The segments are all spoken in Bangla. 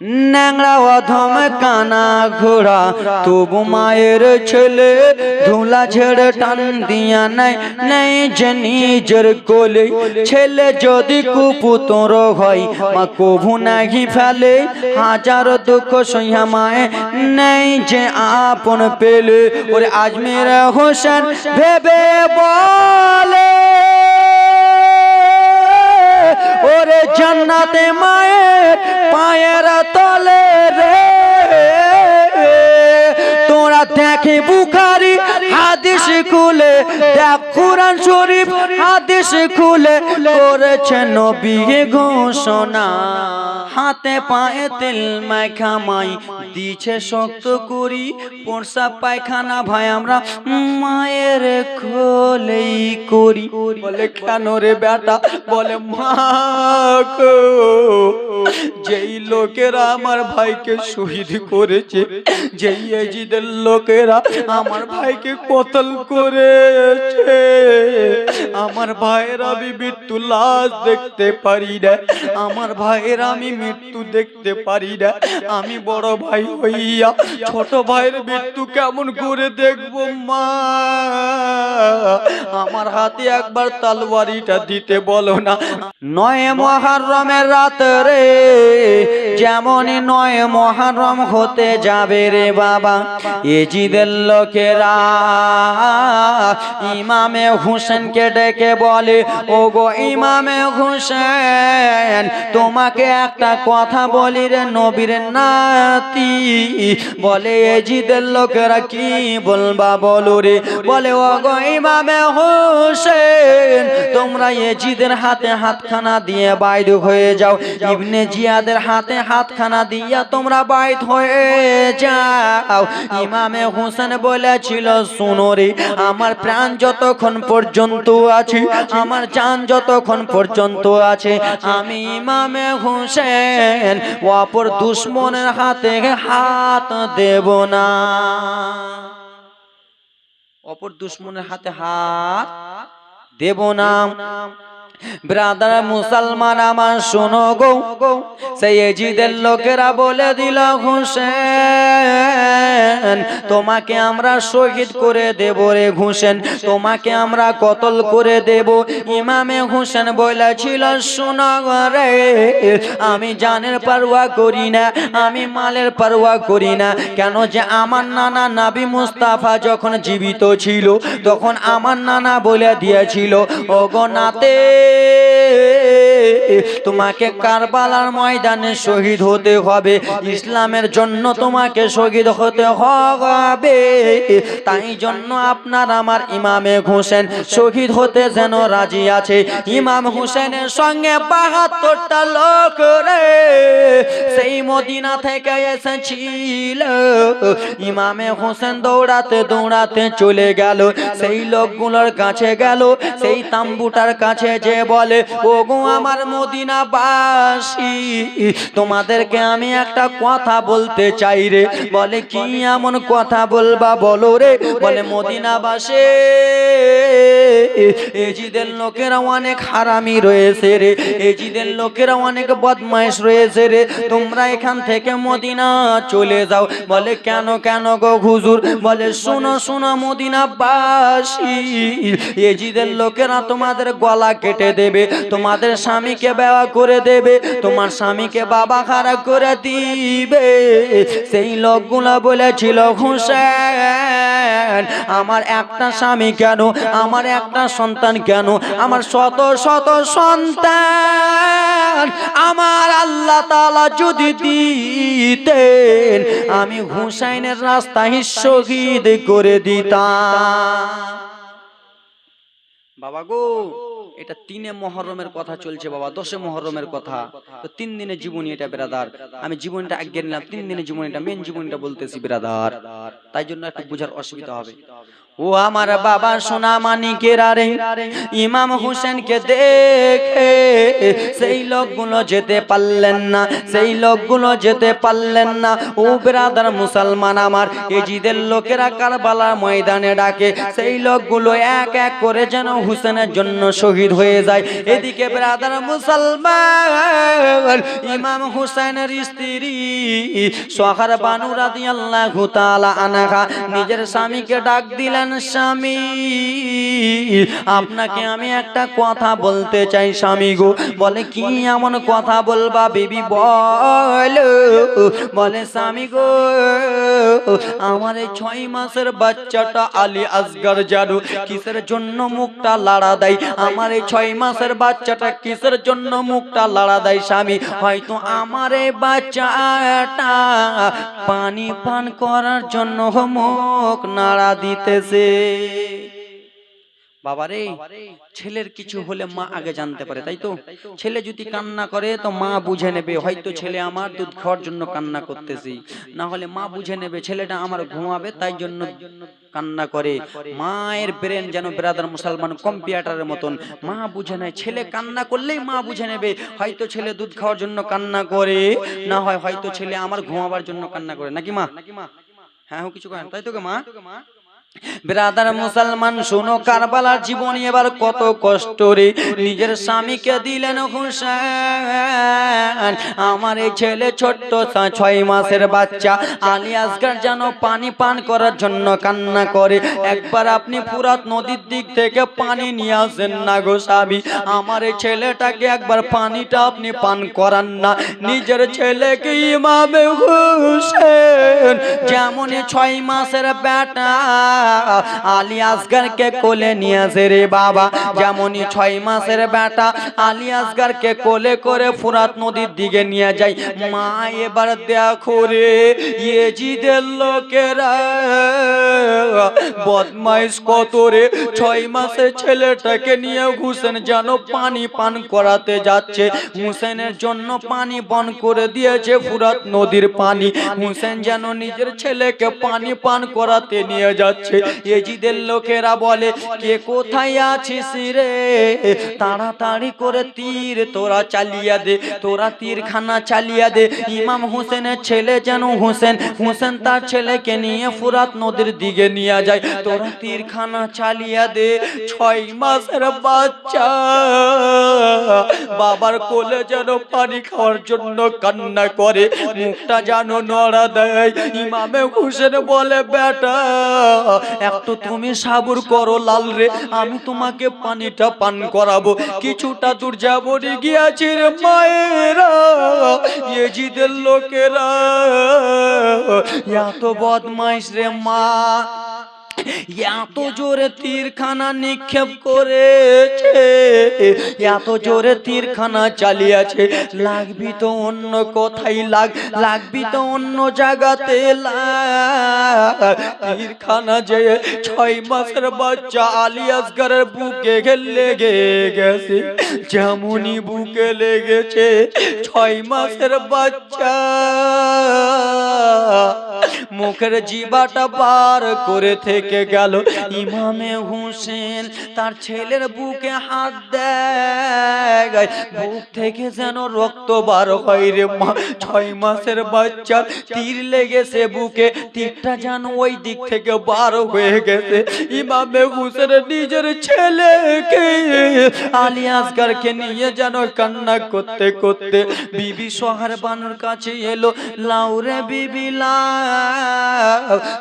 ন্যাংরা অধম কানা ঘোড়া, তবু মায়ের ছেলে ধুলা ঝেড়ে টান দিয়া নাই নেই যে নিজের কোলে। ছেলে যদি কুপুতর হয়, মা কভু নাহি ফেলে, হাজার দুঃখ সইয়া মায়ে নেই যে আপন পেলে। ওরে আজমের হোসেন ভেবে বলে, ওরে জান্নাতে মায়ের পায়ের তলে রে। তোরা দেখে বুখারি হাদিস খুলে দেখ। কোরআন শরীফ, হাদিস খুলে করেছে নবী ঘোষণা। হাতে পায়ে তেল মাখা মাই দিছে শক্ত করি। পোরসা পায়খানা ভাই, আমরা মায়ের খোলেই করি। বলে, কেন রে বেটা? বলে, মা যেই লোকেরা আমার ভাইকে শহীদ করেছে, যেই এজিদের লোকেরা আমার ভাইকে কতল করেছে। আমার ভাইয়ের আমি মৃত্যু লাশ দেখতে পারি না, আমার ভাইয়ের আমি মৃত্যু দেখতে পারি না। আমি বড় ভাই হইয়া ছোট ভাইয়ের মৃত্যু কেমন করে দেখব, মা? আমার হাতে একবার তালওয়ারিটা দিতে বলো না। নয় মহারমের রাত রে যেমনই নয় মহারম হতে যাবে রে বাবা। এজিদের লোকেরা ইমামে হুসেনকে ডেকে বলে ও গো ইমামে হুসেন, তোমাকে একটা কথা বলি রে নবীর নাতি। বলে এজিদের লোকেরা কি বলবা বলো রে? বলে ও গো ইমামে হুসেন, তোমরা এজিদের হাতে হাতখানা দিয়ে বাইর হয়ে যাও। ইবনে জিয়াদের হাতে হাতখানা দিয়া তোমরা বাইত হয়ে যাও। ইমামে হোসেন বলেছিল শুনো রে আমার প্রাণ যতক্ষণ পর্যন্ত আছে, আমার চান যতক্ষণ পর্যন্ত আছে, আমি ইমামে হোসেন অপর দুশ্মনের হাতে হাত দেব না। অপর দুশ্মনের হাতে হাত দেব না। ব্রাদার মুসলমান আমার শোনো গো। সেই এজিদের লোকেরা বলে দিল ঘুষেন তোমাকে আমরা শহীদ করে দেব রে ঘুষেন তোমাকে আমরা কতল করে দেব। ইমামে হুসেন বলেছিল শোনো রে আমি জানের পারোয়া করি না আমি মালের পারোয়া করি না। কেন যে আমার নানা নাবি মুস্তাফা যখন জীবিত ছিল তখন আমার নানা বলে দিয়েছিল ও গো তোমাকে কারবালার ময়দানে শহীদ হতে হবে। ইসলামের জন্য তোমাকে শহীদ হতে হবে। তাই জন্য আপনার আমার ইমামে হোসেন শহীদ হতে যেন রাজি আছে। ইমাম হোসেনের সঙ্গে বাহাত্তরটা লোক রে, সেই মদিনা থেকে এসেছিল। ইমামে হোসেন দৌড়াতে দৌড়াতে চলে গেল। সেই লোকগুলোর কাছে গেল, সেই তাম্বুটার কাছে যে বলে ও গো আমার মদিনা বাসী তোমাদেরকে আমি একটা কথা বলতে চাই রে। বলে কি এমন কথা বলবা বলো রে? বলে মদিনা বাসে এজিদের লোকেরা অনেক হারামি রয়েছে রে। এজিদের অনেক বদমাইশ রয়েছে রে। তোমরা এখান থেকে মদিনা চলে যাও। বলে, কেন কেন গো হুজুর? বলে, শোনো শোনো মদিনা বাসী এজিদের লোকেরা তোমাদের গলা কেটে দেবে। তোমাদের স্বামীকে বেওয়া করে দেবে? তোমার স্বামীকে বাবা খারাপ করে দিবে। সেই লোকগুলো বলেছিল, হুসেন, আমার একটা স্বামী কেন? আমার একটা সন্তান কেন? আমার শত শত সন্তান আমার আল্লাহ তালা যদি দিতেন, আমি হুসাইনের রাস্তায় শহীদ করে দিতাম। বাবা গো এটা তিনে মহরমের কথা চলছে বাবা, দশে মহরমের কথা। তো তিন দিনের জীবনী এটা, বেরাদার। আমি জীবনটা আগে নিলাম, তিন দিনের জীবনীটা মেন জীবনীটা বলতেছি, বেরাদার। তাই জন্য একটা বোঝার অসুবিধা হবে। ও আমার বাবা সোনা মানিকের আরে, ইমাম হোসেনকে দেখে সেই লোকগুলো যেতে পারলেন না, সেই লোকগুলো যেতে পারলেন না। ও ব্রাদার মুসলমান আমার, এজিদের লোকেরা কারবালার ময়দানে ডাকে, সেই লোকগুলো এক এক করে যেন হুসেনের জন্য শহীদ হয়ে যায়। এদিকে ব্রাদার মুসলমান, ইমাম হুসেনের স্ত্রী সোহার বানু রাদিয়াল্লাহু তাআলা আনহা নিজের স্বামীকে ডাক দিলেন স্বামী, আপনাকে আমি একটা কথা বলতে চাই, স্বামী গো। বলে, কি এমন কথা বলবা বেবি বল? বলে, স্বামী গো, আমার এই ছয় মাসের বাচ্চাটা আলী আসগার জানু কিসের জন্য মুখটা লাড়া দেয়? আমার এই ছয় মাসের বাচ্চাটা কিসের জন্য মুখটা লাড়া দেয়, স্বামী? হয়তো আমার এই বাচ্চাটা পানি পান করার জন্য মুখ নাড়া দিতেছে। বাবারে ছেলের কিছু হলে মা আগে জানতে পারে তাই তো? ছেলে যদি কান্না করে তো মা বুঝে নেবে হয়তো ছেলে আমার দুধ খাওয়ার জন্য কান্না করতেছি। না হলে মা বুঝে নেবে ছেলেটা আমার ঘুমাবে তাই জন্য কান্না করে। মায়ের ব্রেন যেন ব্রাদার মুসলমান কম্পিউটারের মতন। মা বুঝে নেয় ছেলে কান্না করলেই মা বুঝে নেবে হয়তো ছেলে দুধ খাওয়ার জন্য কান্না করে না হয় হয়তো ছেলে আমার ঘুমাবার জন্য কান্না করে। নাকি মা? হ্যাঁ হ্যাঁ, কিছু করেন। তাই তোকে মা? ব্রাদার মুসলমান শোনো কারবালার জীবনী এবার কত কষ্ট রে। নিজের স্বামীকে দিলেন হুসেন। আমার এই ছেলে ছোট্ট ছয় মাসের বাচ্চা। আলী আসগার যেন পানি পান করার জন্য কান্না করে। একবার আপনি ফুরাত নদীর দিক থেকে পানি নিয়ে আসেন না গো স্বামী। আমার এই ছেলেটাকে একবার পানিটা আপনি পান করান না। নিজের ছেলেকে ইমামে হুসেন। যেমনই ছয় মাসের বেটা আলী আসগারকে কোলে নিয়ে আসে রে বাবা। যেমনই ছয় মাসের বেটা আলী আসগারকে কোলে করে ফুরাত নদীর দিকে নিয়ে যায়। মা, এবার দেখো রে, ইয়েজিদের লোকেরা বদমাইশ কত রে। ছয় মাসের ছেলেটাকে নিয়ে হুসেন যেন পানি পান করাতে যাচ্ছে। হুসেনের জন্য পানি বন করে দিয়েছে ফুরাত নদীর পানি। হুসেন যেন নিজের ছেলেকে পানি পান করাতে নিয়ে যাচ্ছে। এজিদের লোকেরা বলে কে কোথায় আছিস রে? তাড়াতাড়ি করে তীর তোরা চালিয়ে দে তোরা তীরখানা চালিয়ে দে। ইমাম হোসেনের ছেলে যেন হোসেন হোসেন তার ছেলেকে নিয়ে ফুরাত নদীর দিকে নিয়ে যায়। তোরা তীরখানা চালিয়ে দে। ছয় মাসের বাচ্চা। বাবার কোলে যেন পানি খাওয়ার জন্য কান্না করে মুখটা যেন নড়া দেয়। ইমামে হোসেন বলে বেটা একটু তুমি সাবর করো লাল রে, আমি তোমাকে পানিটা পান করাবো। কিছুটা দূর যাব, রে গিয়াছে রে মায়েরা জিদের লোকেরা। এত বদমাইশ রে মা। এত জোরে তীরখানা নিক্ষেপ করেছে। এত জোরে তীরখানা চালিয়েছে। লাগবি তো অন্য কোথায় লাগ লাগবি তো অন্য জায়গাতে তীরখানা যে ছয় মাসের বাচ্চা আলী আসগারের বুকে লেগে গেছে। যেমনই বুকে লেগেছে। ছয় মাসের বাচ্চা মুখের জিবাটা বার করে থেকে গেল। ইমামে হুসেন তার ছেলের বুকে হাত দেয়। বুক থেকে যেন রক্ত বার হয় রে মা। ছয় মাসের বাচ্চা তীর লেগেছে বুকে। তীরটা যেন ওই দিক থেকে বার হয়ে গেছে। ইমামে হুসেন নিজের ছেলেকে, আলী আসগারকে নিয়ে যেন কান্না করতে করতে বিবি সোহার বানুর কাছে এলো। লাউরে বিবি লাউ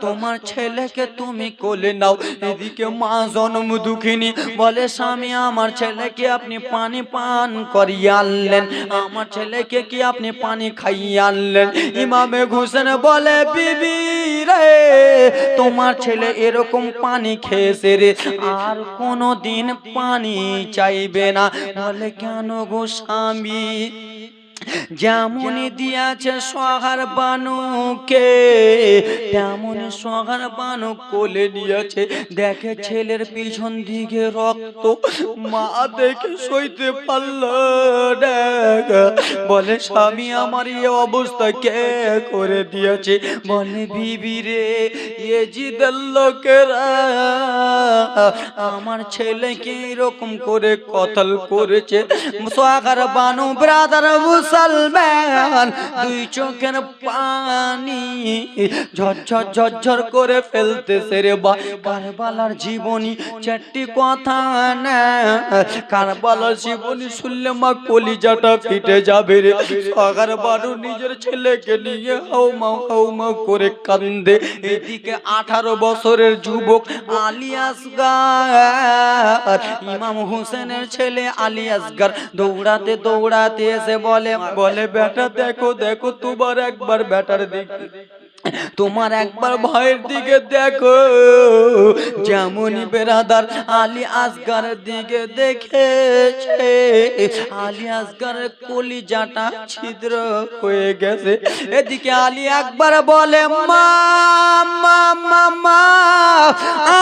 তোমার ছেলেকে তুমি কোলে নাও। এদিকে মা জন্ম দুঃখিনী বলে, স্বামী, আমার ছেলেকে আপনি পানি পান করিয়ে আনলেন। আমার ছেলেকে কি আপনি পানি খাইয়ে আনলেন? ইমামে ঘুষেন বলে, বিবি রে, তোমার ছেলে এরকম পানি খেয়েছে রে। আর কোনো দিন পানি চাইবে না। বলে, কেন গো স্বামী? যেমনই দিয়াছে সোহার বানুকে তেমনই সোহার বানু কোলে নিয়েছে দেখে ছেলের পিছন দিকে রক্ত মা দেখে সইতে পারল বলে স্বামী আমার এই অবস্থা কে করে দিয়েছে? বলে বিবি রে এজিদের লোকেরা আমার ছেলেকে এরকম করে কতল করেছে? সোহার বানু ব্রাদার মুসলমান, দুই চোখের পানি ঝরঝর ঝরঝর করে ফেলতেছে রে বা কারবালার জীবনী চারটি কথা না, কারবালার জীবনী শুনলে মা কলিজাটা ফিটে যাবে রে। সগার বানু নিজের ছেলেকে নিয়ে হাউ মাউ হাউ মাউ করে কান্দে। এদিকে আঠারো বছরের যুবক আলী আসগার, ইমাম হোসেনের ছেলে আলী আসগার দৌড়াতে দৌড়াতে এসে বলে বলে বেটা দেখো দেখো তোমার একবার বেটার দিকে। তোমার একবার ভয়ের দিকে দেখো। যেমনই বেরাদার আলী আসগারের দিকে দেখেছে আলী আসগারের কলিজাটা ছিদ্র হয়ে গেছে। এদিকে আলী একবার বলে মা মা মা মা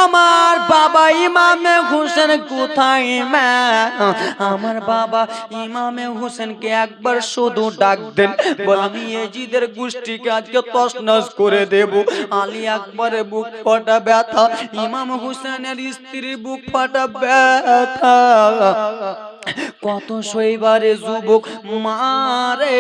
আমার বাবা ইমামে হোসেন কোথায় মা? আমার বাবা ইমামে হোসেনকে একবার শুধু ডাক দেন। বল আমি এজিদের গোষ্ঠীকে আজকে তসনস করে দেব। আলী আকবর বুক ফাটা ব্যথা ইমাম হুসেনের স্ত্রীর বুক ফাটা ব্যথা। কত শৈবারে যুবক মারে।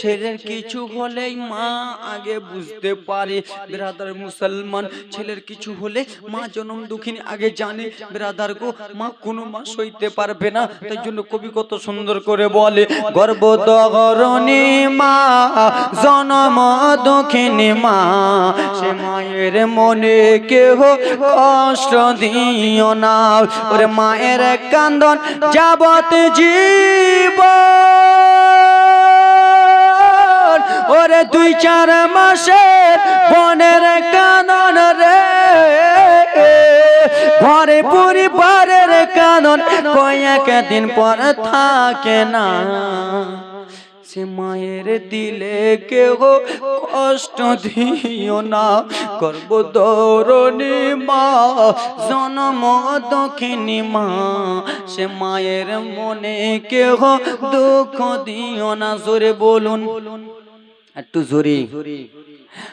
ছেলের কিছু হলেই মা আগে বুঝতে পারে। ব্রাদার মুসলমান ছেলের কিছু হলে মা জনম দুঃখিনী আগে জানে। ব্রাদার গো মা কোনো মা সইতে পারবে না। তাই জন্য কবি কত সুন্দর করে বলে গর্ব দগরণী মা জনম দক্ষিণী মা। সে মায়ের মনে কেহ কষ্ট দিও না। ওরে মায়ের কান্দন যাবত জীব। ওরে দুই চার মাসে বনের কানন রে। ঘরে পরিবারের কানন কয়েক দিন পর থাকে না। সে মায়ের দিলে কেহ কষ্ট দিও না। করব দৌড়নি মা, জনম দক্ষিণী মা, সে মায়ের মনে কেহ দুঃখ দিও না। জোরে বলুন। একটু জোরে।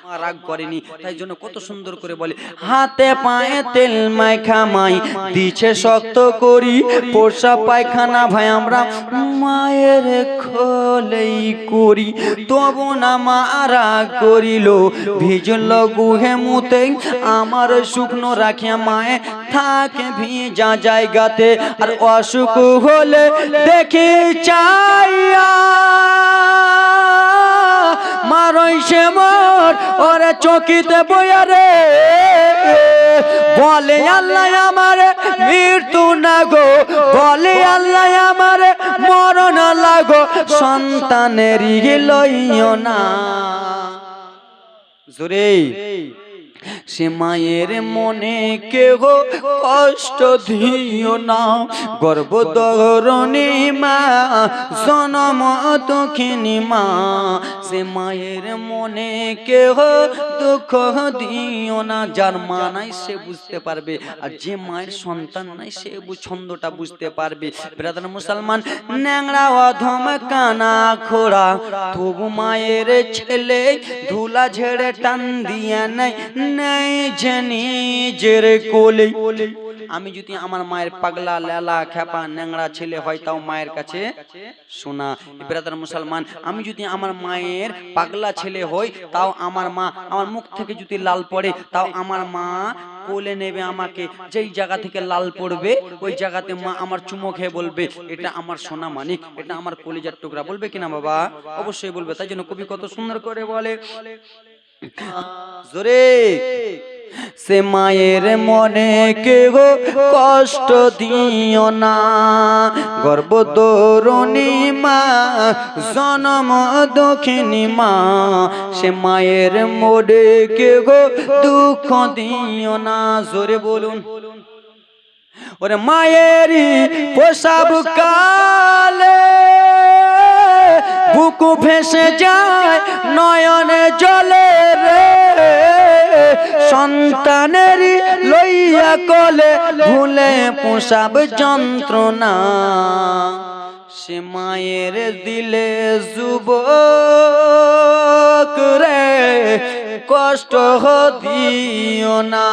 মা রাগ করেনি তাই জন্য কত সুন্দর করে বলে হাতে পায়ে তেল মাই দিছে শক্ত করি পোষা পায়খানা ভাই আমরা মায়ের খোলেই করি তবু না মা রাগ করিল ভিজল গুহে মুতে আমার শুকনো রাখিয়া মায়ে থাকে ভিজা জায়গাতে আর অসুখ হলে দেখি চাইয়া মারই সে মর ওরে চকিতে বয়ারে বলে আল্লাহ আমারে, মৃত্যু না গো। বলে আল্লাহ আমারে, মরণ লাগো সন্তানের লইও না। জোরে সে মায়ের মনে কেহ কষ্ট দিও না। গর্ভধরণী মা, জনম দক্ষিণী মা, সে মায়ের মনে কেহ দুঃখ দিও না। যার মা নাই সে বুঝতে পারবে, আর যে মায়ের সন্তান নাই সে ছন্দটা বুঝতে পারবে। ব্রাদার মুসলমান ন্যাংরা অধম কানা খোড়া, তবু মায়ের ছেলে ধুলা ঝেড়ে টান দিয়া নাই। আমি যদি আমার মায়ের পাগলা, লেলা খেপা ন্যাংরা ছেলে হয়, তাও মায়ের কাছে শোনা। ব্রাদার মুসলমান, আমি যদি আমার মায়ের পাগলা ছেলে হই, তাও আমার মা আমার মুখ থেকে যদি লাল পড়ে, তাও আমার মা কোলে নেবে আমাকে। যেই জায়গা থেকে লাল পড়বে, ওই জায়গাতে মা আমার চুমো খেয়ে বলবে, এটা আমার সোনা মানিক, এটা আমার কলিজার টুকরা। বলবে কিনা বাবা? অবশ্যই বলবে। তাই জন্য কবি কত সুন্দর করে বলে জোরে। সে মায়ের মনে কেহ কষ্ট দিও না। গর্ভদরণী মা জনম দক্ষিণী মা সে মায়ের মনে কেহ দুঃখ দিও না। জোরে বলুন। ওরে মায়েরই প্রসাব কালে বুকু ভেসে যায়, নয়নে জলে রে। সন্তানেরই লইয়া কলে ভুলে পোষাব যন্ত্রণা। সে মায়ের দিলে যুবক রে, কষ্ট দিও না।